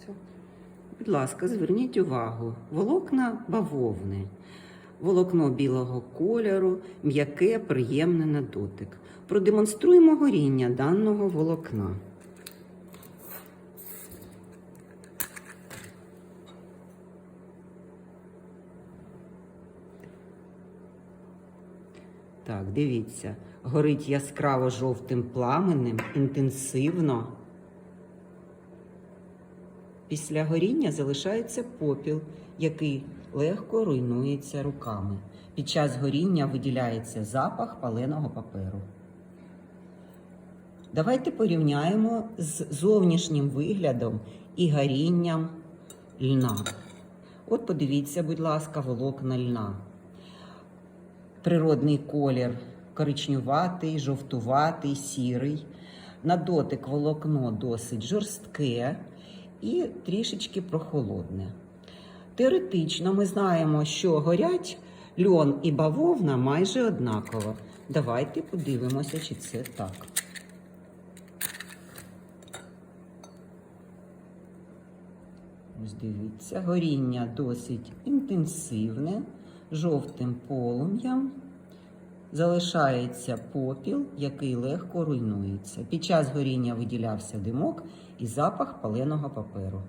Все. Будь ласка, зверніть увагу. Волокна бавовни. Волокно білого кольору, м'яке, приємне на дотик. Продемонструємо горіння даного волокна. Так, дивіться, горить яскраво жовтим пламенем, інтенсивно. Після горіння залишається попіл, який легко руйнується руками. Під час горіння виділяється запах паленого паперу. Давайте порівняємо з зовнішнім виглядом і горінням льна. От подивіться, будь ласка, волокна льна. Природний колір коричнюватий, жовтуватий, сірий. На дотик волокно досить жорстке і трішечки прохолодне. Теоретично ми знаємо, що горять льон і бавовна майже однаково. Давайте подивимося, чи це так. Ось дивіться, горіння досить інтенсивне, жовтим полум'ям. Залишається попіл, який легко руйнується. Під час горіння виділявся димок і запах паленого паперу.